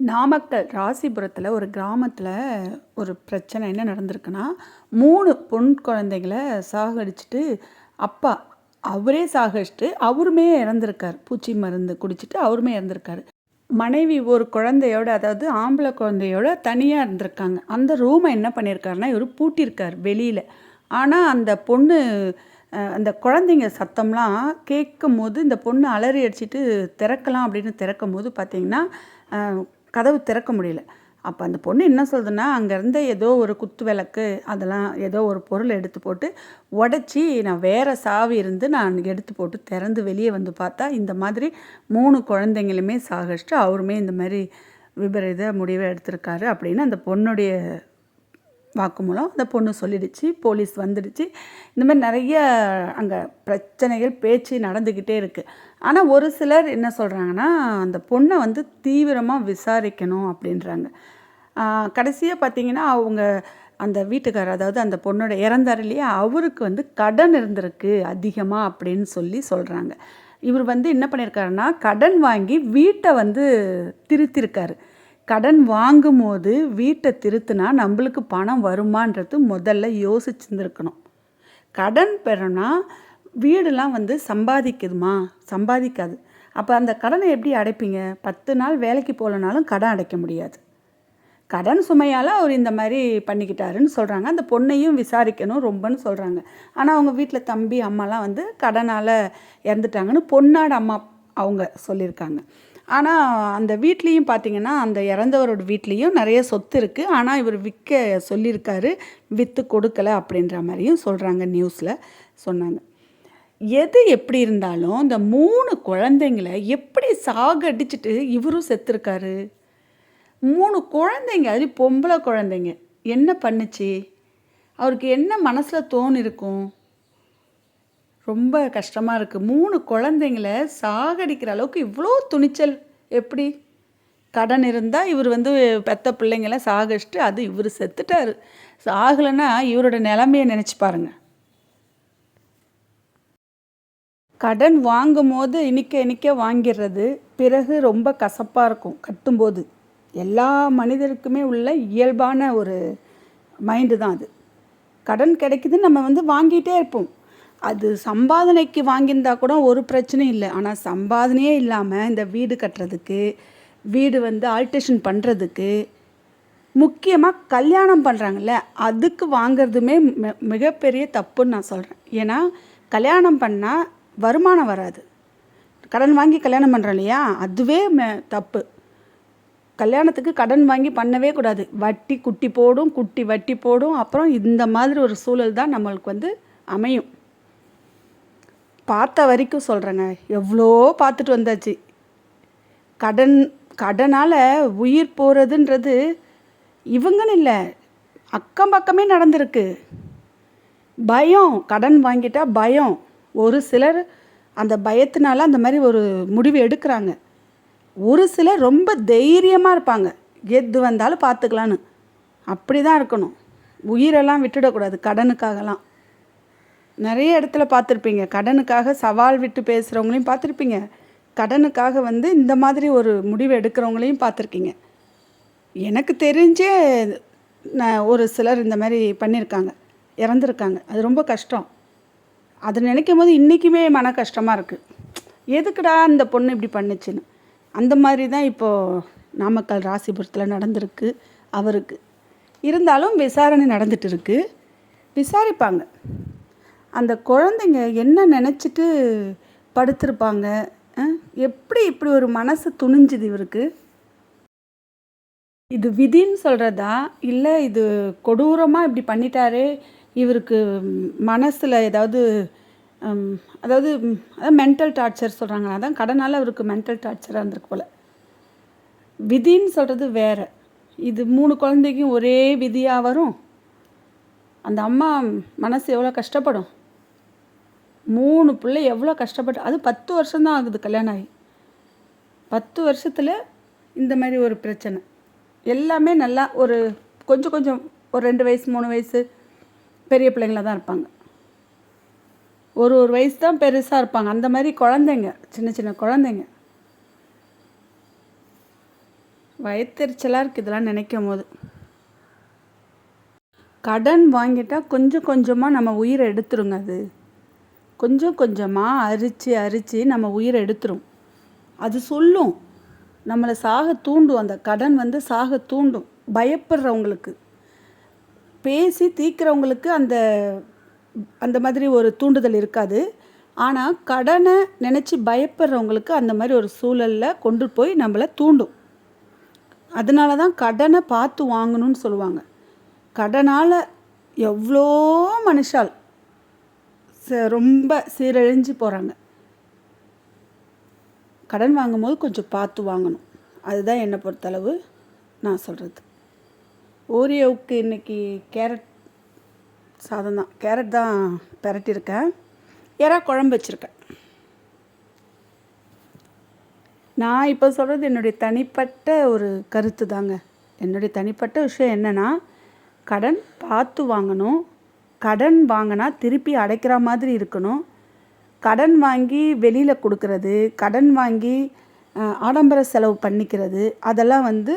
நாமக்கல் ராசிபுரத்தில் ஒரு கிராமத்தில் ஒரு பிரச்சனை என்ன நடந்திருக்குன்னா மூணு பொன் குழந்தைங்கள சாகடிச்சிட்டு அப்பா அவரே சாகடிச்சிட்டு அவருமே இறந்துருக்கார். பூச்சி மருந்து குடிச்சிட்டு அவருமே இறந்துருக்காரு. மனைவி ஒரு குழந்தையோட அதாவது ஆம்பளை குழந்தையோட தனியாக இருந்திருக்காங்க. அந்த ரூமை என்ன பண்ணியிருக்காருன்னா இவர் பூட்டியிருக்கார் வெளியில். ஆனால் அந்த பொண்ணு அந்த குழந்தைங்க சத்தம்லாம் கேட்கும் போது இந்த பொண்ணு அலறி அடிச்சிட்டு திறக்கலாம் அப்படின்னு திறக்கும் போது பார்த்தீங்கன்னா கதவு திறக்க முடியல. அப்போ அந்த பொண்ணு என்ன சொல்லுதுன்னா அங்கேருந்து ஏதோ ஒரு குத்து விளக்கு அதெல்லாம் ஏதோ ஒரு பொருள் எடுத்து போட்டு உடச்சி நான் வேறு சாவி இருந்து நான் எடுத்து போட்டு திறந்து வெளியே வந்து பார்த்தா இந்த மாதிரி மூணு குழந்தைங்களுமே சாகிச்சிட்டு அவருமே இந்த மாதிரி விபரீத முடிவை எடுத்திருக்காரு அப்படின்னு அந்த பொண்ணுடைய வாக்குமூலம் அந்த பொண்ணு சொல்லிடுச்சு. போலீஸ் வந்துடுச்சு. இந்த மாதிரி நிறைய அங்கே பிரச்சனைகள் பேச்சு நடந்துக்கிட்டே இருக்குது ஆனால் ஒரு சிலர் என்ன சொல்கிறாங்கன்னா அந்த பொண்ணை வந்து தீவிரமாக விசாரிக்கணும் அப்படின்றாங்க. கடைசியாக பார்த்தீங்கன்னா அவங்க அந்த வீட்டுக்காரர் அதாவது அந்த பொண்ணோட இறந்தார் இல்லையா அவருக்கு வந்து கடன் இருந்திருக்கு அதிகமாக அப்படின்னு சொல்லி சொல்கிறாங்க இவர் வந்து என்ன பண்ணியிருக்காருன்னா கடன் வாங்கி வீட்டை வந்து திருத்திருக்காரு. கடன் வாங்கும்போது வீட்டை திருத்தினா நம்மளுக்கு பணம் வருமான்றது முதல்ல யோசிச்சுருந்துருக்கணும். கடன் பெறனா வீடெல்லாம் வந்து சம்பாதிக்குதுமா சம்பாதிக்காது. அப்போ அந்த கடனை எப்படி அடைப்பீங்க? பத்து நாள் வேலைக்கு போகலனாலும் கடன் அடைக்க முடியாது. கடன் சுமையால் அவர் இந்த மாதிரி பண்ணிக்கிட்டாருன்னு சொல்கிறாங்க அந்த பொண்ணையும் விசாரிக்கணும் ரொம்பன்னு சொல்கிறாங்க ஆனால் அவங்க வீட்டில் தம்பி அம்மாலாம் வந்து கடனால் இறந்துட்டாங்கன்னு பொன்னாடு அம்மா அவங்க சொல்லியிருக்காங்க. ஆனால் அந்த வீட்லேயும் பார்த்தீங்கன்னா அந்த இறந்தவரோட வீட்லேயும் நிறைய சொத்து இருக்குது ஆனால் இவர் விற்க சொல்லியிருக்காரு. விற்று கொடுக்கல அப்படின்ற மாதிரியும் சொல்கிறாங்க நியூஸில் சொன்னாங்க. எது எப்படி இருந்தாலும் இந்த மூணு குழந்தைங்கள எப்படி சாகடிச்சிட்டு இவரும் செத்துருக்காரு? மூணு குழந்தைங்க அது பொம்பளை குழந்தைங்க என்ன பண்ணுச்சு? அவருக்கு என்ன மனசில் தோணிருக்கும் ரொம்ப கஷ்டமாக இருக்குது மூணு குழந்தைங்கள சாகடிக்கிற அளவுக்கு இவ்வளோ துணிச்சல். எப்படி? கடன் இருந்தால் இவர் வந்து பெத்த பிள்ளைங்கள சாகடிச்சிட்டு அது இவர் செத்துட்டார். சாகலைன்னா இவரோட நிலமையை நினச்சி பாருங்கள் கடன் வாங்கும் போது இனிக்க இனிக்க வாங்கிடுறது பிறகு ரொம்ப கசப்பாக இருக்கும் கட்டும்போது. எல்லா மனிதருக்குமே உள்ள இயல்பான ஒரு மைண்டு தான் அது. கடன் கிடைக்குது நம்ம வந்து வாங்கிட்டே இருப்போம். அது சம்பாதனைக்கு வாங்கியிருந்தா கூட ஒரு பிரச்சனையும் இல்லை. ஆனால் சம்பாதனையே இல்லாமல் இந்த வீடு கட்டுறதுக்கு வீடு வந்து ஆல்ட்ரேஷன் பண்ணுறதுக்கு முக்கியமாக கல்யாணம் பண்ணுறாங்கல்ல அதுக்கு வாங்குறதுமே மிகப்பெரிய தப்புன்னு நான் சொல்கிறேன் ஏன்னா கல்யாணம் பண்ணால் வருமானம் வராது. கடன் வாங்கி கல்யாணம் பண்ணுறோம் இல்லையா? அதுவே மே தப்பு. கல்யாணத்துக்கு கடன் வாங்கி பண்ணவே கூடாது. வட்டி குட்டி போடும் குட்டி வட்டி போடும். அப்புறம் இந்த மாதிரி ஒரு சூழல் தான் நம்மளுக்கு வந்து அமையும். பார்த்த வரைக்கும் சொல்கிறேங்க எவ்வளோ பார்த்துட்டு வந்தாச்சு. கடன் கடனால் உயிர் போகிறதுன்றது இவங்கன்னு இல்லை. அக்கம் பக்கமே நடந்திருக்கு. பயம். கடன் வாங்கிட்டா பயம். ஒரு சிலர் அந்த பயத்தினால அந்த மாதிரி ஒரு முடிவு எடுக்கிறாங்க. ஒரு சிலர் ரொம்ப தைரியமாக இருப்பாங்க. எது வந்தாலும் பார்த்துக்கலான்னு. அப்படி தான் இருக்கணும். உயிரெல்லாம் விட்டுடக்கூடாது கடனுக்காகலாம். நிறைய இடத்துல பார்த்துருப்பீங்க. கடனுக்காக சவால் விட்டு பேசுகிறவங்களையும் பார்த்துருப்பீங்க. கடனுக்காக வந்து இந்த மாதிரி ஒரு முடிவு எடுக்கிறவங்களையும் பார்த்துருக்கீங்க. எனக்கு தெரிஞ்சே நான் ஒரு சிலர் இந்த மாதிரி பண்ணியிருக்காங்க இறந்துருக்காங்க. அது ரொம்ப கஷ்டம். அதை நினைக்கும் போது இன்றைக்குமே மன கஷ்டமாக இருக்குது எதுக்குடா அந்த பொண்ணு இப்படி பண்ணுச்சுன்னு. அந்த மாதிரி தான் இப்போது நாமக்கல் ராசிபுரத்தில் நடந்திருக்கு அவருக்கு. இருந்தாலும் விசாரணை நடந்துட்டு இருக்கு. விசாரிப்பாங்க. அந்த குழந்தைங்க என்ன நினச்சிட்டு படுத்திருப்பாங்க? எப்படி இப்படி ஒரு மனசு துணிஞ்சுது இவருக்கு? இது விதின்னு சொல்கிறதா இல்லை இது கொடூரமாக இப்படி பண்ணிட்டாரே? இவருக்கு மனசில் ஏதாவது அதாவது அதாவது மென்டல் டார்ச்சர் சொல்கிறாங்க அதான் கடனால் அவருக்கு மென்டல் டார்ச்சராக இருந்திருக்கு போல். விதின்னு சொல்கிறது வேற. இது மூணு குழந்தைக்கும் ஒரே விதியாக வரும். அந்த அம்மா மனசு எவ்வளோ கஷ்டப்படும்? மூணு பிள்ளை எவ்வளோ கஷ்டப்பட்டு அது பத்து வருஷம்தான் ஆகுது கல்யாணம் ஆகி. பத்து வருஷத்தில் இந்த மாதிரி ஒரு பிரச்சனை. எல்லாமே நல்லா ஒரு கொஞ்சம் கொஞ்சம் ஒரு ரெண்டு வயசு மூணு வயசு பெரிய பிள்ளைங்களாக தான் இருப்பாங்க. ஒரு ஒரு வயசு தான் பெருசாக இருப்பாங்க. அந்த மாதிரி குழந்தைங்க சின்ன சின்ன குழந்தைங்க. வயத்தெரிச்சலாக இருக்குது இதெல்லாம் நினைக்கும் போது கடன் வாங்கிட்டால் கொஞ்சம் கொஞ்சமாக நம்ம உயிரை எடுத்துருங்க அது. கொஞ்சம் கொஞ்சமாக அரித்து அரித்து நம்ம உயிரை எடுத்துரும். அது சொல்லும். நம்மளை சாக தூண்டும். அந்த கடன் வந்து சாக தூண்டும். பயப்படுறவங்களுக்கு. பேசி தீக்கிறவங்களுக்கு அந்த அந்த மாதிரி ஒரு தூண்டுதல் இருக்காது. ஆனால் கடனை நினச்சி பயப்படுறவங்களுக்கு அந்த மாதிரி ஒரு சூழலில் கொண்டு போய் நம்மளை தூண்டும். அதனால தான் கடனை பார்த்து வாங்கணும்னு சொல்லுவாங்க. கடனால் எவ்வளோ மனுஷால் ச- ரொம்ப சீரழிஞ்சு போகிறாங்க கடன் வாங்கும்போது கொஞ்சம் பார்த்து வாங்கணும். அதுதான் என்னை பொறுத்தளவு நான் சொல்கிறது ஓரியோவுக்கு இன்னைக்கு கேரட் சாதம் தான். கேரட் தான் பெரட்டியிருக்கேன். எறா குழம்பு வச்சுருக்கேன். நான் இப்போ சொல்கிறது என்னுடைய தனிப்பட்ட ஒரு கருத்து தாங்க. என்னுடைய தனிப்பட்ட விஷயம் என்னென்னா கடன் பார்த்து வாங்கணும். கடன் வாங்கினா திருப்பி அடைக்கிற மாதிரி இருக்கணும். கடன் வாங்கி வெளியில் கொடுக்கறது கடன் வாங்கி ஆடம்பர செலவு பண்ணிக்கிறது அதெல்லாம் வந்து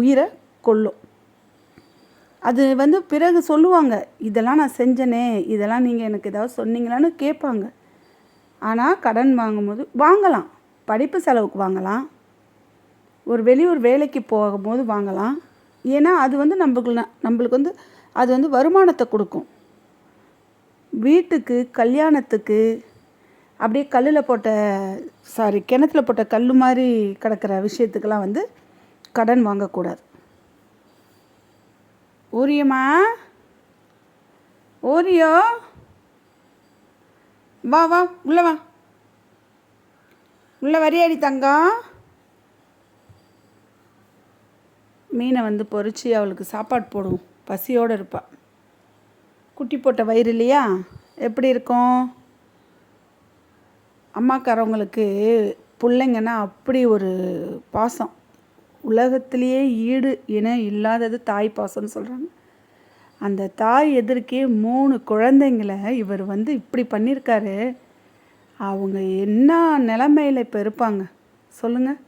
உயிரை கொல்லும். அது வந்து பிறகு சொல்லுவாங்க இதெல்லாம் நான் செஞ்சனே இதெல்லாம் நீங்கள் எனக்கு ஏதாவது சொன்னீங்களான்னு கேட்பாங்க. ஆனால் கடன் வாங்கும்போது வாங்கலாம். படிப்பு செலவுக்கு வாங்கலாம். ஒரு வெளியூர் வேலைக்கு போகும்போது வாங்கலாம். ஏன்னா அது வந்து நம்மளுக்கு நம்மளுக்கு வந்து அது வந்து வருமானத்தை கொடுக்கும். வீட்டுக்கு கல்யாணத்துக்கு அப்படியே கல்லில் போட்ட சாரி கிணத்துல போட்ட கல் மாதிரி கிடக்கிற விஷயத்துக்கெல்லாம் வந்து கடன் வாங்கக்கூடாது. ஓரியம்மா? ஓரியோ? வா வா உள்ளே வா. உள்ளே வரியாடி தங்கம். மீனை வந்து பொறிச்சு அவளுக்கு சாப்பாடு போடுவோம் பசியோடு இருப்பாள் குட்டி போட்ட வயிறு இல்லையா? எப்படி இருக்கும்? அம்மாக்காரவங்களுக்கு பிள்ளைங்கன்னா அப்படி ஒரு பாசம். உலகத்திலேயே ஈடு இணை இல்லாதது தாய் பாசம்னு சொல்கிறாங்க அந்த தாய் எதிர்க்கே மூணு குழந்தைங்களை இவர் வந்து இப்படி பண்ணியிருக்காரு. அவங்க என்ன நிலமையில் இப்போ இருப்பாங்க? சொல்லுங்கள்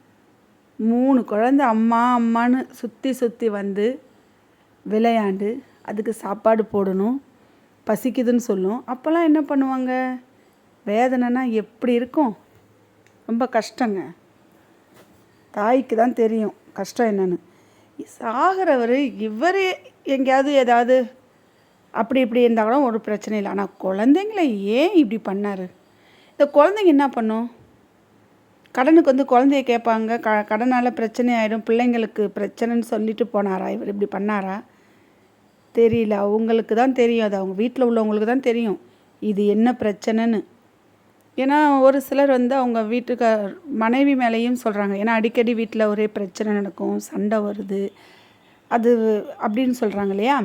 மூணு குழந்தை அம்மா அம்மான்னு சுற்றி சுற்றி வந்து விளையாண்டு அதுக்கு சாப்பாடு போடணும் பசிக்குதுன்னு சொல்லும். அப்போல்லாம் என்ன பண்ணுவாங்க? வேதனைனா எப்படி இருக்கும்? ரொம்ப கஷ்டங்க. தாய்க்கு தான் தெரியும். கஷ்டம் என்னென்னு. சாகிறவர் இவர் எங்கேயாவது ஏதாவது அப்படி இப்படி இருந்தால் கூட ஒரு பிரச்சனை இல்லை. ஆனால் குழந்தைங்கள ஏன் இப்படி பண்ணார்? இந்த குழந்தைங்க என்ன பண்ணும்? கடனுக்கு வந்து குழந்தைய கேட்பாங்க. க கடனால் பிரச்சனை ஆகிடும் பிள்ளைங்களுக்கு பிரச்சனைன்னு சொல்லிட்டு போனாரா? இவர் இப்படி பண்ணாரா? தெரியல. அவங்களுக்கு தான் தெரியும். அது அவங்க வீட்டில் உள்ளவங்களுக்கு தான் தெரியும். இது என்ன பிரச்சனைன்னு. ஏன்னா ஒரு சிலர் வந்து அவங்க வீட்டுக்கு மனைவி மேலேயும் சொல்கிறாங்க ஏன்னா அடிக்கடி வீட்டில் ஒரே பிரச்சனை நடக்கும் சண்டை வருது அது அப்படின்னு சொல்கிறாங்க இல்லையா?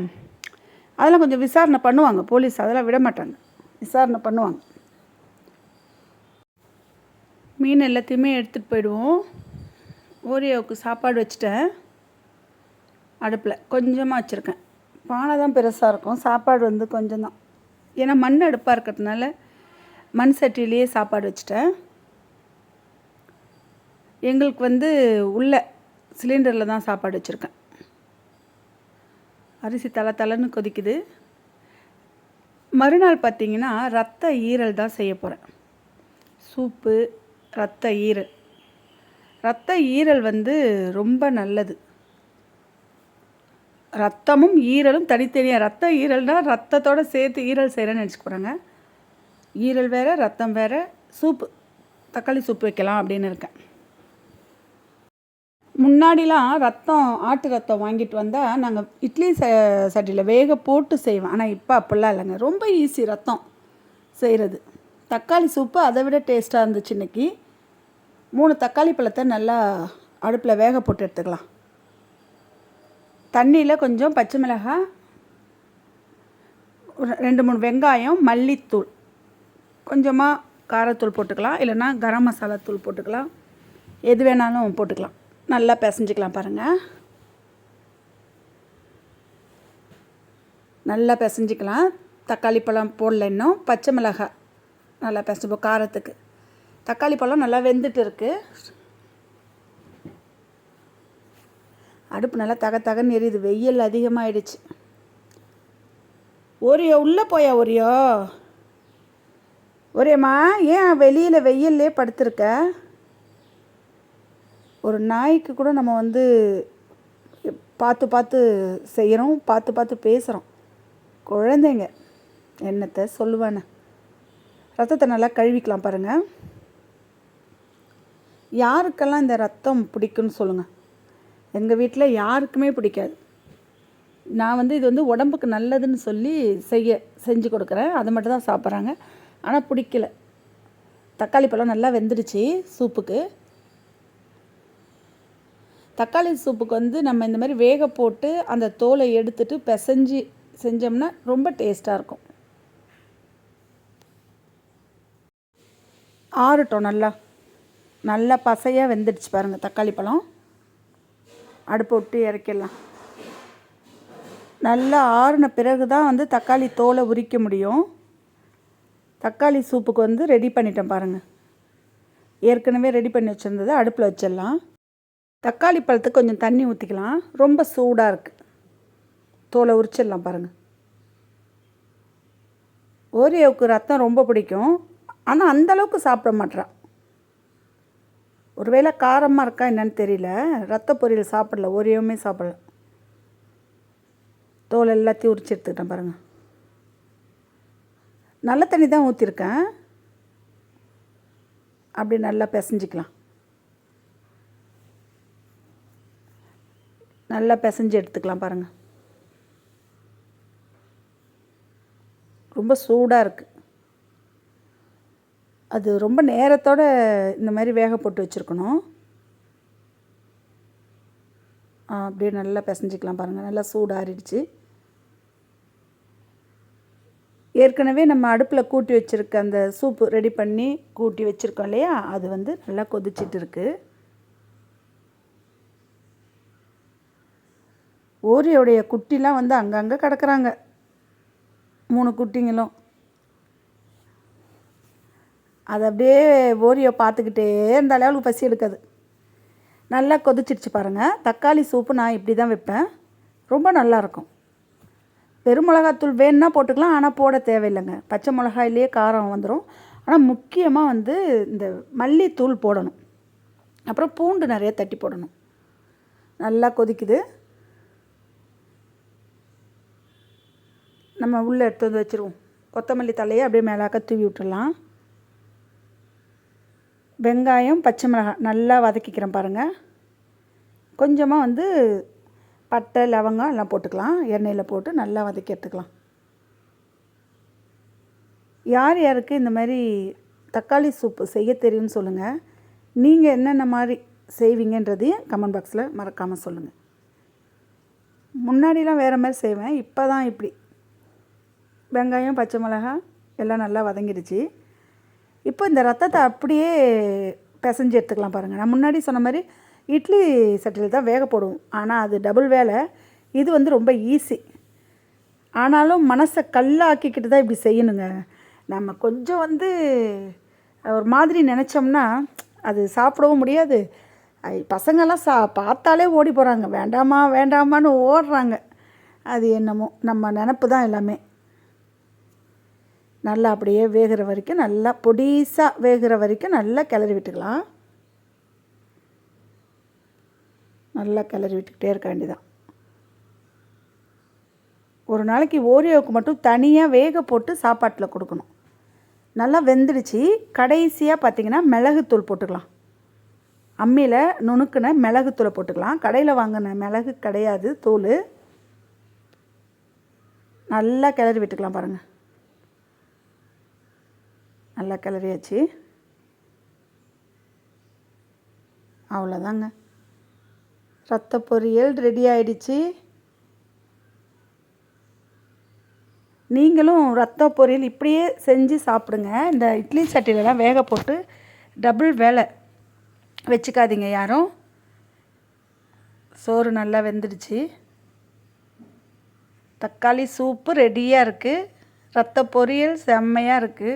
அதெல்லாம் கொஞ்சம் விசாரணை பண்ணுவாங்க. போலீஸ் அதெல்லாம் விட மாட்டாங்க. விசாரணை பண்ணுவாங்க. மீன் எல்லாத்தையுமே எடுத்துகிட்டு போயிடுவோம். ஓரியோவுக்கு சாப்பாடு வச்சுட்டேன். அடுப்பில். கொஞ்சமாக வச்சுருக்கேன். பானை தான் பெருசாக இருக்கும். சாப்பாடு வந்து கொஞ்சம் தான் ஏன்னா மண் அடுப்பாக இருக்கிறதுனால மண் சட்டிலேயே சாப்பாடு வச்சுட்டேன். எங்களுக்கு வந்து உள்ள சிலிண்டரில் தான் சாப்பாடு வச்சுருக்கேன். அரிசி தலை தலைன்னு கொதிக்குது. மறுநாள் பார்த்தீங்கன்னா ரத்த ஈரல் தான் செய்ய போகிறேன் சூப்பு ரத்த ஈரல். ரத்த ஈரல் வந்து ரொம்ப நல்லது. ரத்தமும் ஈரலும் தனித்தனியாக ரத்த ஈரல்னால் ரத்தத்தோடு சேர்த்து ஈரல் செய்கிறேன்னு நினச்சிக்க போகிறாங்க ஈரல் வேறு ரத்தம் வேறு சூப்பு தக்காளி சூப்பு வைக்கலாம் அப்படின்னு இருக்கேன். முன்னாடிலாம் ரத்தம் ஆட்டு ரத்தம் வாங்கிட்டு வந்தால் நாங்கள் இட்லி ச சட்டியில் வேக போட்டு செய்வேன் ஆனால் இப்போ அப்படிலாம் இல்லைங்க. ரொம்ப ஈஸி ரத்தம் செய்கிறது தக்காளி சூப்பு அதை விட டேஸ்ட்டாக இருந்துச்சு இன்னைக்கு. மூணு தக்காளி பழத்தை நல்லா அடுப்பில் வேக போட்டு எடுத்துக்கலாம். தண்ணியில் கொஞ்சம் பச்சை மிளகாய் ஒரு ரெண்டு மூணு வெங்காயம் மல்லித்தூள். கொஞ்சமாக காரத்தூள் போட்டுக்கலாம் இல்லைன்னா கரம் மசாலா தூள் போட்டுக்கலாம். எது வேணாலும் போட்டுக்கலாம். நல்லா பிசைஞ்சிக்கலாம் பாருங்கள் நல்லா பிசைஞ்சிக்கலாம். தக்காளி பழம் போடல இன்னும். பச்சை மிளகாய் நல்லா பிசைப்போம் காரத்துக்கு. தக்காளி பழம் நல்லா வெந்துட்டு இருக்குது அடுப்பு நல்லா தக தகன்னு எரியுது. வெயில் அதிகமாகிடுச்சு ஒரியோ உள்ளே போயா ஒரியோ ஒரேம்மா ஏன் வெளியில் வெயில்லே படுத்திருக்க? ஒரு நாய்க்கு கூட நம்ம வந்து பார்த்து பார்த்து செய்கிறோம் பார்த்து பார்த்து பேசுகிறோம் குழந்தைங்க என்னத்தை சொல்லுவேன்னு. ரத்தத்தை நல்லா கழுவிக்கலாம் பாருங்கள் யாருக்கெல்லாம் இந்த ரத்தம் பிடிக்குன்னு சொல்லுங்கள் எங்கள் வீட்டில் யாருக்குமே பிடிக்காது. நான் வந்து இது வந்து உடம்புக்கு நல்லதுன்னு சொல்லி செய்ய செஞ்சு கொடுக்குறேன். அதை மட்டும் தான் சாப்பிட்றாங்க. ஆனால் பிடிக்கல. தக்காளி பழம் நல்லா வெந்துடுச்சு சூப்புக்கு. தக்காளி சூப்புக்கு வந்து நம்ம இந்த மாதிரி வேக போட்டு அந்த தோலை எடுத்துட்டு பிசைஞ்சு செஞ்சோம்னா ரொம்ப டேஸ்ட்டாக இருக்கும். ஆறட்டும் நல்லா. நல்லா பசையாக வெந்துடுச்சு பாருங்கள் தக்காளி பழம். அடுப்பு விட்டு இறக்கிடலாம். நல்லா ஆறின பிறகு தான் வந்து தக்காளி தோலை உரிக்க முடியும். தக்காளி சூப்புக்கு வந்து ரெடி பண்ணிட்டேன் பாருங்கள் ஏற்கனவே ரெடி பண்ணி வச்சுருந்ததை அடுப்பில் வச்சிடலாம். தக்காளி பழத்துக்கு கொஞ்சம் தண்ணி ஊற்றிக்கலாம் ரொம்ப சூடாக இருக்குது தோலை உரிச்சிடலாம் பாருங்கள் ஓரியோவுக்கு ரத்தம் ரொம்ப பிடிக்கும். ஆனால் அந்தளவுக்கு சாப்பிட மாட்றான் ஒருவேளை காரமாக இருக்கா என்னன்னு தெரியல. ரத்த பொரியல் சாப்பிடல. ஓரியோவுமே சாப்பிடல. தோல் எல்லாத்தையும் உரிச்சு எடுத்துக்கிட்டேன் பாருங்கள் நல்ல தண்ணி தான் ஊற்றிருக்கேன் அப்படி நல்லா பிசைஞ்சிக்கலாம். நல்லா பிசைஞ்சு எடுத்துக்கலாம் பாருங்கள் ரொம்ப சூடாக இருக்குது அது ரொம்ப நேரத்தோட இந்த மாதிரி வேக போட்டு வச்சுருக்கணும். அப்படியே நல்லா பிசைஞ்சிக்கலாம் பாருங்கள் நல்லா சூடாறிடுச்சு. ஏற்கனவே நம்ம அடுப்பில் கூட்டி வச்சுருக்க அந்த சூப்பு ரெடி பண்ணி கூட்டி வச்சுருக்கோம் இல்லையா? அது வந்து நல்லா கொதிச்சிட்டு இருக்குது ஓரியோடைய குட்டிலாம் வந்து அங்கங்கே கிடக்குறாங்க. மூணு குட்டிங்களும். அது அப்படியே ஓரியோ பார்த்துக்கிட்டே இருந்தாலே அவளுக்கு பசி எடுக்காது. நல்லா கொதிச்சிடுச்சு பாருங்கள் தக்காளி சூப்பு நான் இப்படி தான் வைப்பேன். ரொம்ப நல்லாயிருக்கும் வெறும் மிளகாத்தூள் வேணுன்னா போட்டுக்கலாம் ஆனால் போட தேவையில்லைங்க. பச்சை மிளகாயிலேயே காரம் வந்துடும் ஆனால் முக்கியமாக வந்து இந்த மல்லித்தூள் போடணும். அப்புறம் பூண்டு நிறைய தட்டி போடணும். நல்லா கொதிக்குது. நம்ம உள்ளே எடுத்து வந்து வச்சுருவோம். கொத்தமல்லி தலையை அப்படியே மேலாக்க தூவி விட்டுடலாம். வெங்காயம் பச்சை மிளகாய் நல்லா வதக்கிக்கிறேன் பாருங்கள் கொஞ்சமாக வந்து பட்டை லவங்கம் எல்லாம் போட்டுக்கலாம். எண்ணெயில் போட்டு நல்லா வதக்கி எடுத்துக்கலாம். யார் யாருக்கு இந்த மாதிரி தக்காளி சூப்பு செய்ய தெரியும்னு சொல்லுங்கள் நீங்கள் என்னென்ன மாதிரி செய்வீங்கன்றதையும் கமெண்ட் பாக்ஸில் மறக்காமல் சொல்லுங்கள் முன்னாடிலாம் வேறு மாதிரி செய்வேன். இப்போ தான் இப்படி. வெங்காயம் பச்சை மிளகாய் எல்லாம் நல்லா வதங்கிடுச்சு. இப்போ இந்த ரத்தத்தை அப்படியே பிசைஞ்சு எடுத்துக்கலாம் பாருங்கள் நான் முன்னாடி சொன்ன மாதிரி இட்லி சட்டியில் தான் வேக போடுவோம். ஆனால் அது டபுள் வேலை. இது வந்து ரொம்ப ஈஸி ஆனாலும் மனசை கல்லாக்கிக்கிட்டு தான் இப்படி செய்யணுங்க. நம்ம கொஞ்சம் வந்து ஒரு மாதிரி நினச்சோம்னா அது சாப்பிடவும் முடியாது. பசங்கள்லாம் சா பார்த்தாலே ஓடி போகிறாங்க வேண்டாமா வேண்டாமான்னு ஓடுறாங்க. அது என்னமோ நம்ம நினப்பு தான் எல்லாமே. நல்லா அப்படியே வேகிற வரைக்கும் நல்லா பொடிசாக வேகிற வரைக்கும் நல்லா கிளறி விட்டுக்கலாம். நல்லா கிளறி விட்டுக்கிட்டே இருக்க வேண்டியதான் ஒரு நாளைக்கு ஓரியோவுக்கு மட்டும் தனியாக வேக போட்டு சாப்பாட்டில் கொடுக்கணும். நல்லா வெந்துடுச்சு. கடைசியாக பார்த்திங்கன்னா மிளகுத்தூள் போட்டுக்கலாம். அம்மியில் நுணுக்கின மிளகுத்தூளை போட்டுக்கலாம். கடையில் வாங்கின மிளகு கிடையாது தூள் நல்லா கிளறி விட்டுக்கலாம் பாருங்கள் நல்லா கிளறியாச்சு. அவ்வளோதாங்க ரத்த பொரியல் ரெடி ஆயிடுச்சு. நீங்களும் ரத்த பொரியல் இப்படியே செஞ்சு சாப்பிடுங்க. இந்த இட்லி சட்டிலலாம் வேக போட்டு டபுள் வேலை வச்சுக்காதீங்க யாரும். சோறு நல்லா வெந்துடுச்சு. தக்காளி சூப்பு ரெடியாக இருக்குது ரத்த பொரியல் செம்மையாக இருக்குது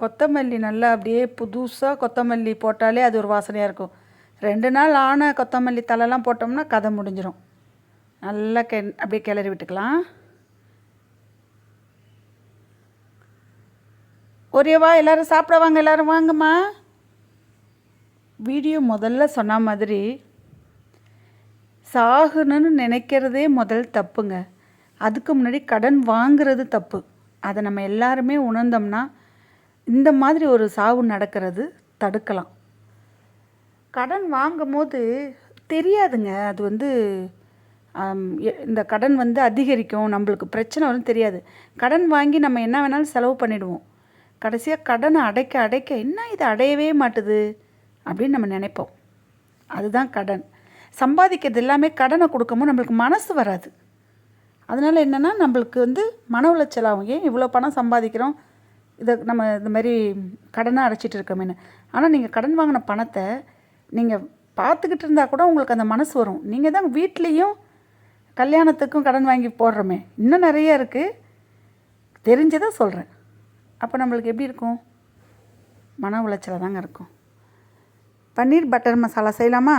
கொத்தமல்லி நல்லா அப்படியே புதுசாக கொத்தமல்லி போட்டாலே அது ஒரு வாசனையாக இருக்கும். ரெண்டு நாள் ஆன கொத்தமல்லி தலைலாம் போட்டோம்னா கதை முடிஞ்சிடும் நல்லா கெ அப்படியே கிளறி விட்டுக்கலாம். ஒரேவா எல்லோரும் சாப்பிட வாங்க எல்லாரும் வாங்கம்மா. வீடியோ முதல்ல சொன்ன மாதிரி சாகணும்னு நினைக்கிறதே முதல் தப்புங்க. அதுக்கு முன்னாடி கடன் வாங்குறது தப்பு. அதை நம்ம எல்லாருமே உணர்ந்தோம்னா இந்த மாதிரி ஒரு சாவு நடக்கிறது தடுக்கலாம். கடன் வாங்கும் போது தெரியாதுங்க. அது வந்து எ- இந்த கடன் வந்து அதிகரிக்கும். நம்மளுக்கு பிரச்சனை வரும் தெரியாது. கடன் வாங்கி நம்ம என்ன வேணாலும் செலவு பண்ணிடுவோம். கடைசியாக கடனை அடைக்க அடைக்க என்ன இது அடையவே மாட்டுது அப்படின்னு நம்ம நினைப்போம். அதுதான் கடன். சம்பாதிக்கிறது எல்லாமே கடனை கொடுக்கும்போது நம்மளுக்கு மனசு வராது. அதனால் என்னென்னா நம்மளுக்கு வந்து மன உளைச்சல் ஆகும் ஏன் இவ்வளோ பணம் சம்பாதிக்கிறோம்? இதை நம்ம இந்த மாதிரி கடனாக அடைச்சிட்டு இருக்கோமேனு ஆனால் நீங்கள் கடன் வாங்கின பணத்தை நீங்கள் பார்த்துக்கிட்டு இருந்தால் கூட உங்களுக்கு அந்த மனசு வரும். நீங்கள் தான் வீட்லேயும் கல்யாணத்துக்கும் கடன் வாங்கி போடுறோமே. இன்னும் நிறைய இருக்குது தெரிஞ்சதை சொல்கிறேன் அப்போ நம்மளுக்கு எப்படி இருக்கும்? மன உளைச்சலாக தாங்க இருக்கும். பன்னீர் பட்டர் மசாலா செய்யலாமா?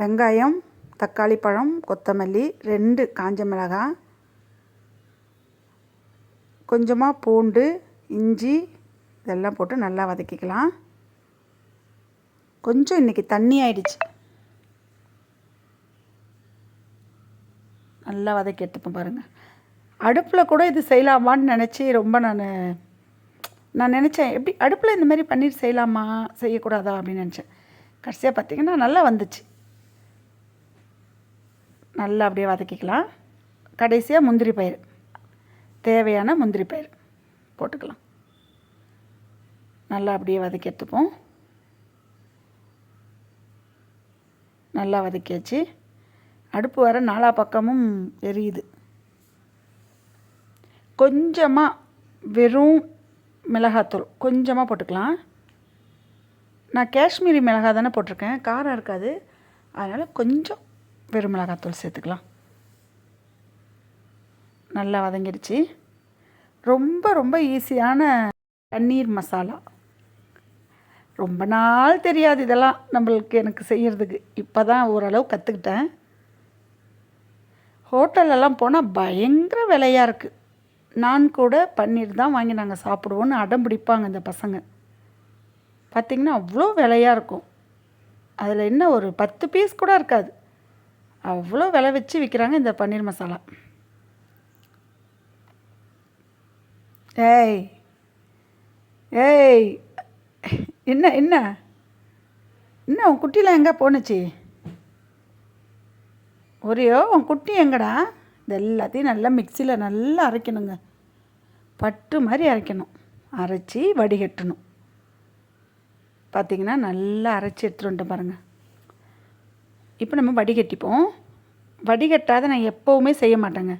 வெங்காயம் தக்காளி பழம் கொத்தமல்லி ரெண்டு காஞ்ச மிளகாய் கொஞ்சமாக பூண்டு இஞ்சி இதெல்லாம் போட்டு நல்லா வதக்கிக்கலாம். கொஞ்சம் இன்றைக்கி தண்ணி ஆயிடுச்சு. நல்லா வதக்கி எடுத்துப்பேன் பாருங்கள் அடுப்பில் கூட இது செய்யலாமான்னு நினச்சி ரொம்ப நான் நான் நினச்சேன் எப்படி அடுப்பில் இந்த மாதிரி பன்னீர் செய்யலாமா செய்யக்கூடாதா அப்படின்னு நினச்சேன். கடைசியாக பார்த்தீங்கன்னா நல்லா வந்துச்சு. நல்லா அப்படியே வதக்கிக்கலாம். கடைசியாக முந்திரி பயிர் தேவையான முந்திரி பயிர் போட்டுக்கலாம். நல்லா அப்படியே வதக்கி எடுத்துப்போம். நல்லா வதக்கியாச்சு. அடுப்பு வர நாலா பக்கமும் எரியுது. கொஞ்சமாக வெறும் மிளகாத்தூள் கொஞ்சமாக போட்டுக்கலாம். நான் காஷ்மீரி மிளகாய் தானே போட்டிருக்கேன். காரம் இருக்காது. அதனால் கொஞ்சம் வெறும் மிளகாத்தூள் சேர்த்துக்கலாம். நல்லா வதங்கிடுச்சு. ரொம்ப ரொம்ப ஈஸியான பன்னீர் மசாலா. ரொம்ப நாள் தெரியாது இதெல்லாம் நம்மளுக்கு எனக்கு செய்கிறதுக்கு இப்போ தான் ஓரளவு கற்றுக்கிட்டேன் ஹோட்டலெல்லாம் போனால் பயங்கர விலையாக இருக்குது நான் கூட பன்னீர் தான் வாங்கி நாங்கள் சாப்பிடுவோன்னு அடம் பிடிப்பாங்க இந்த பசங்க. பார்த்திங்கன்னா அவ்வளோ விலையாக இருக்கும். அதில் என்ன ஒரு பத்து பீஸ் கூட இருக்காது. அவ்வளோ விலை வச்சு விற்கிறாங்க இந்த பன்னீர் மசாலா. ஏய் ஏய் என்ன என்ன? என்ன உன் குட்டிலாம் எங்கே போணுச்சு? ஒரேயோ உன் குட்டி எங்கடா? இது எல்லாத்தையும் நல்லா மிக்சியில் நல்லா அரைக்கணுங்க. பட்டு மாதிரி அரைக்கணும். அரைச்சி வடிகட்டணும். பார்த்திங்கன்னா நல்லா அரைச்சி எடுத்துகிட்டு வந்துட்டேன் பாருங்கள் இப்போ நம்ம வடிகட்டிப்போம். வடிகட்டாத நான் எப்போவுமே செய்ய மாட்டேங்க.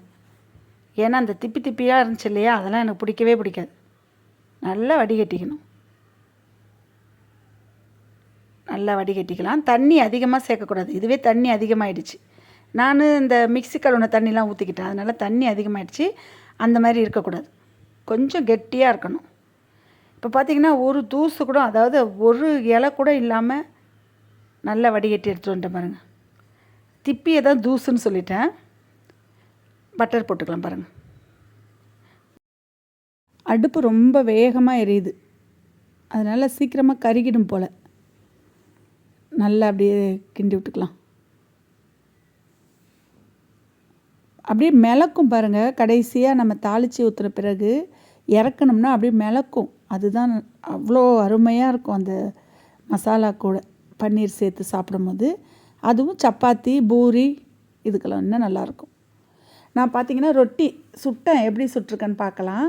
ஏன்னா அந்த திப்பி திப்பியாக இருந்துச்சு இல்லையா? அதெல்லாம் எனக்கு பிடிக்கவே பிடிக்காது. நல்லா வடிகட்டிக்கணும். நல்லா வடிகட்டிக்கலாம் தண்ணி அதிகமாக சேர்க்கக்கூடாது. இதுவே தண்ணி அதிகமாகிடுச்சு நான் இந்த மிக்ஸி கழுவுன தண்ணிலாம் ஊற்றிக்கிட்டேன் அதனால் தண்ணி அதிகமாகிடுச்சு அந்த மாதிரி இருக்கக்கூடாது. கொஞ்சம் கெட்டியாக இருக்கணும். இப்போ பார்த்தீங்கன்னா ஒரு தூசு கூட அதாவது ஒரு இலை கூட இல்லாமல் நல்லா வடிகட்டி எடுத்துகிட்டு வந்துட்டேன் பாருங்கள் திப்பியை தான் தூசுன்னு சொல்லிட்டேன். பட்டர் போட்டுக்கலாம் பாருங்கள் அடுப்பு ரொம்ப வேகமாக எரியுது. அதனால் சீக்கிரமாக கருகிடும் போல். நல்லா அப்படியே கிண்டி விட்டுக்கலாம். அப்படியே மிளக்கும் பாருங்கள் கடைசியாக நம்ம தாளித்து ஊற்றுற பிறகு இறக்கணும்னா அப்படியே மிளக்கும். அதுதான் அவ்வளோ அருமையாக இருக்கும் அந்த மசாலா கூட பன்னீர் சேர்த்து சாப்பிடும்போது. அதுவும் சப்பாத்தி பூரி இதுக்கெல்லாம் இன்னும் நல்லாயிருக்கும் நான் பார்த்தீங்கன்னா ரொட்டி சுட்டேன். எப்படி சுட்டிருக்கேன்னு பார்க்கலாம்.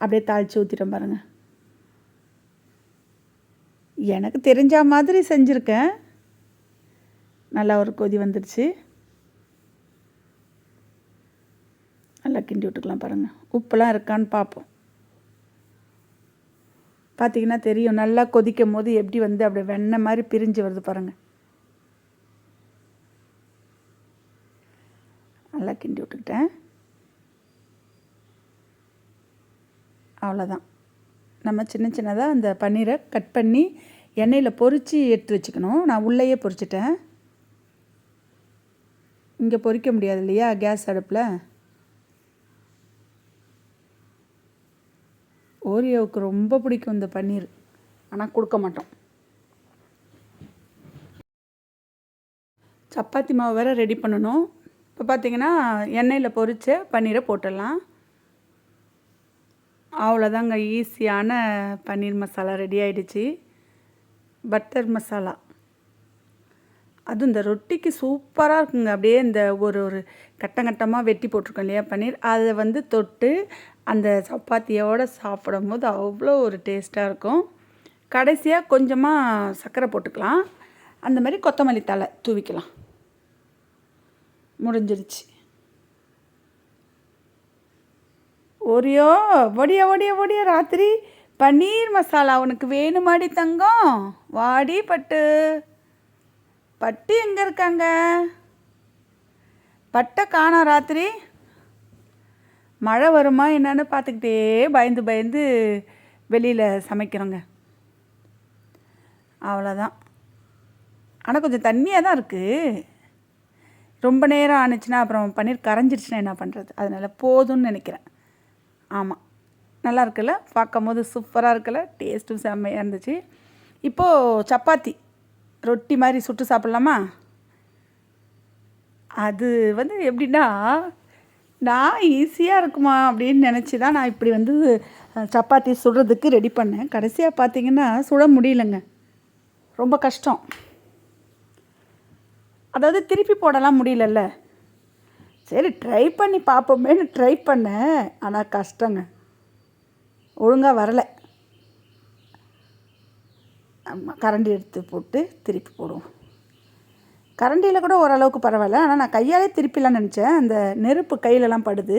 அப்படியே தாளித்து ஊற்றிட்டேன் பாருங்கள் எனக்கு தெரிஞ்ச மாதிரி செஞ்சுருக்கேன். நல்லா ஒரு கொதி வந்துடுச்சு. நல்லா கிண்டி விட்டுக்கலாம் பாருங்கள் உப்பெல்லாம் இருக்கான்னு பார்ப்போம். பார்த்தீங்கன்னா தெரியும் நல்லா கொதிக்கும் போது எப்படி வந்து அப்படியே வெண்ணெய் மாதிரி பிரிஞ்சு வருது பாருங்கள் நல்லா கிண்டி விட்டுக்கிட்டேன். அவ்வளோதான் நம்ம சின்ன சின்னதாக அந்த பன்னீரை கட் பண்ணி எண்ணெயில் பொரித்து எடுத்து வச்சுக்கணும். நான் உள்ளேயே பொரிச்சிட்டேன். இங்கே பொரிக்க முடியாது இல்லையா? கேஸ் அடுப்பில். ஓரியோவுக்கு ரொம்ப பிடிக்கும் இந்த பன்னீர். ஆனால் கொடுக்க மாட்டோம். சப்பாத்தி மாவு வேறு ரெடி பண்ணணும். இப்போ பார்த்தீங்கன்னா எண்ணெயில் பொறிச்ச பன்னீரை போட்டுடலாம். அவ்வளோதாங்க ஈஸியான பன்னீர் மசாலா ரெடி ஆயிடுச்சு. பட்டர் மசாலா. அதுவும் இந்த ரொட்டிக்கு சூப்பராக இருக்குங்க. அப்படியே இந்த ஒரு ஒரு கட்டம் கட்டமாக வெட்டி போட்டிருக்கோம் இல்லையா பன்னீர்? அதை வந்து தொட்டு அந்த சப்பாத்தியோடு சாப்பிடும்போது அவ்வளோ ஒரு டேஸ்ட்டாக இருக்கும். கடைசியாக கொஞ்சமாக சர்க்கரை போட்டுக்கலாம். அந்த மாதிரி கொத்தமல்லி தழை தூவிக்கலாம். முடிஞ்சிருச்சு. ஒரியோ ஒடிய ஒடிய ஒடிய ராத்திரி. பன்னீர் மசாலா உனக்கு வேணுமாடி தங்கம்? வாடி பட்டு. பட்டு எங்கே இருக்காங்க? பட்டை காணோம் ராத்திரி. மழை வருமா என்னன்னு பார்த்துக்கிட்டே பயந்து பயந்து வெளியில் சமைக்கிறோங்க. அவ்வளோதான் ஆனால் கொஞ்சம் தண்ணியாக தான் இருக்குது ரொம்ப நேரம் ஆணுச்சுன்னா அப்புறம் பன்னீர் கரைஞ்சிருச்சுன்னா என்ன பண்ணுறது அதனால் போதும்னு நினைக்கிறேன். ஆமாம் நல்லா இருக்குல்ல? பார்க்கும் போது சூப்பராக இருக்குல்ல? டேஸ்ட்டும் செம்மையாக இருந்துச்சு. இப்போது சப்பாத்தி. ரொட்டி மாதிரி சுட்டு சாப்பிட்லாமா? அது வந்து எப்படின்னா நான் ஈஸியாக இருக்குமா அப்படின்னு நினச்சி தான் நான் இப்படி வந்து சப்பாத்தி சுடுறதுக்கு ரெடி பண்ணேன். கடைசியாக பார்த்தீங்கன்னா சுட முடியலங்க. ரொம்ப கஷ்டம். அதாவது திருப்பி போடலாம் முடியலல்ல? சரி ட்ரை பண்ணி பார்ப்போமேன்னு ட்ரை பண்ணேன். ஆனால் கஷ்டங்க. ஒழுங்காக வரலை. ஆமாம் கரண்டி எடுத்து போட்டு திருப்பி போடுவோம். கரண்டியில் கூட ஓரளவுக்கு பரவாயில்ல. ஆனால் நான் கையாலே திருப்பிலாம் நினச்சேன். அந்த நெருப்பு கையிலலாம் படுது.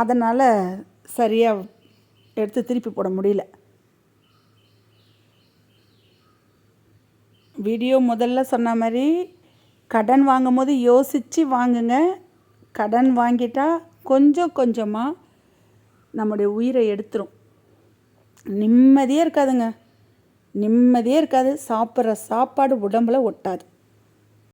அதனால் சரியாக எடுத்து திருப்பி போட முடியல. வீடியோ முதல்ல சொன்ன மாதிரி கடன் வாங்கும் போது யோசித்து வாங்குங்க. கடன் வாங்கிட்டா கொஞ்சம் கொஞ்சமாக நம்முடைய உயிரை எடுத்துரும். நிம்மதியே இருக்காதுங்க. நிம்மதியே இருக்காது. சாப்பிட்ற சாப்பாடு உடம்புல ஒட்டாது.